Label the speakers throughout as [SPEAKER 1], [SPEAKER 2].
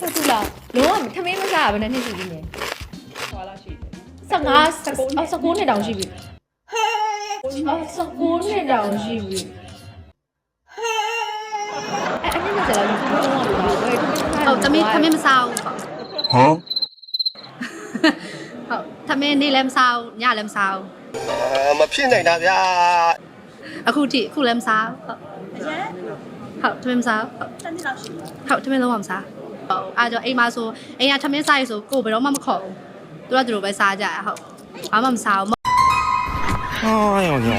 [SPEAKER 1] ဟုတ်သူလားလုံးဝထမင်းမစားဘယ်နဲ့နှစ်ရှိပြီလဲ
[SPEAKER 2] ဟောလာရှိတယ်
[SPEAKER 1] 15အော်19နှစ်တောင်ရှိပြီအော်19နှစ်တောင်ရှိပြီအဲ့အနည်းနဲ့ကျတော့ဒီလိုလုံးဝမစားဘူး
[SPEAKER 3] ဟုတ်သမီးသမီးမစားဘူးပေါ့
[SPEAKER 4] ဟမ်
[SPEAKER 3] ဟုတ်သမီးနေ့လည်းမစားဘူးညလည်းမစားဘူး
[SPEAKER 5] မဖြစ်နိုင်တာဗျာ
[SPEAKER 3] အခုထိအခုလည်းမစားဘူးဟုတ်
[SPEAKER 2] အရင်
[SPEAKER 3] ဟုတ်သမီးမစားဘူးဟုတ်
[SPEAKER 2] တနေ့လောက်ရှိတယ်
[SPEAKER 3] ဟုတ်သမီးလုံးဝမစား ဟုတ်အားကြောင့်အိမ်မှာဆိုအိမ်ကသမီးစားရဆိုကိုယ်ဘယ်တော့မှမခေါ်ဘူးသူကသူတို့ပဲစားကြရဟုတ်ဘာမှမစားဘူး
[SPEAKER 4] ဟာရောရော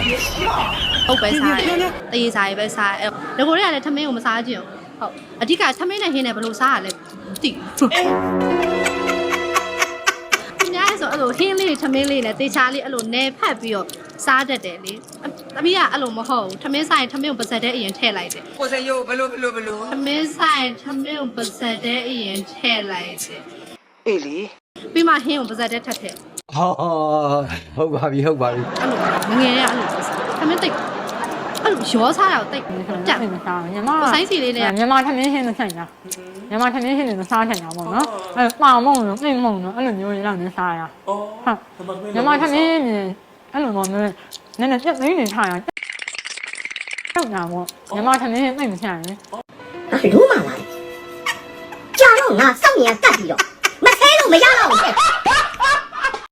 [SPEAKER 3] ဟုတ်ပဲစားတယ်တရေစားရပဲစားတယ်ဒီကိုတွေကလည်းသမီးကိုမစားကြည့်ဘူးဟုတ်အဓိကသမီးနဲ့ဟင်းနဲ့ဘယ်လိုစားရလဲမသိဘူးညာဆိုအဲ့ လိုဟင်းလေးတွေထမင်းလေးနဲ့တေချာလေးအဲ့လိုနဲဖက်ပြီးတော့စားတတ်တယ်လေ။သမီးကအဲ့လိုမဟုတ်ဘူး။ထမင်းဆိုင်ထမင်းကိုပါဇက်တဲ့အရင်ထည့်လိုက်တယ်
[SPEAKER 6] ကိုစရုပ်ဘယ်လိုဘယ်လိုဘယ်လို။
[SPEAKER 3] ထမင်းဆိုင်ထမင်းကိုပါဇက်တဲ့အရင်ထည့်လိုက်တယ်
[SPEAKER 6] အေးလေ။
[SPEAKER 3] ပြီးမှဟင်းကိုပါဇက်တဲ့ထပ်ထည့်
[SPEAKER 7] ဟာဟုတ်ပါပြီဟုတ်ပါပြီ။
[SPEAKER 3] အဲ့လိုငငယ်ရအဲ့လိုပဲစား။ထမင်းတိတ်အဲ့လို ရောစားတာကိုတိတ်ကြက်
[SPEAKER 8] မစားဘူးညီမ။
[SPEAKER 3] ဆိုင်စီလေးနဲ့
[SPEAKER 8] ညီမထမင်းရှင်းမဆိုင်တာညီမထမင်းရှင်းနေမစားချင်တာပေါ့နော်အဲပါမုံလို့အိမ်မုံလို့အဲ့လိုမျိုးကြီးတော့နေစားရဟုတ်ညီမထမင်းမြင်အဲ့လိုမျိုးနည်းနည်းပြတ်သိနေထားရတော့ညာပေါ့ညီမထမင်းသိမဆိုင်ဘူး
[SPEAKER 9] ဘယ်လိုမှလာလဲကြာတော့ငါစောင့်နေရတတ်ပြီးတော့မဆဲလို့မရတော့ဘူး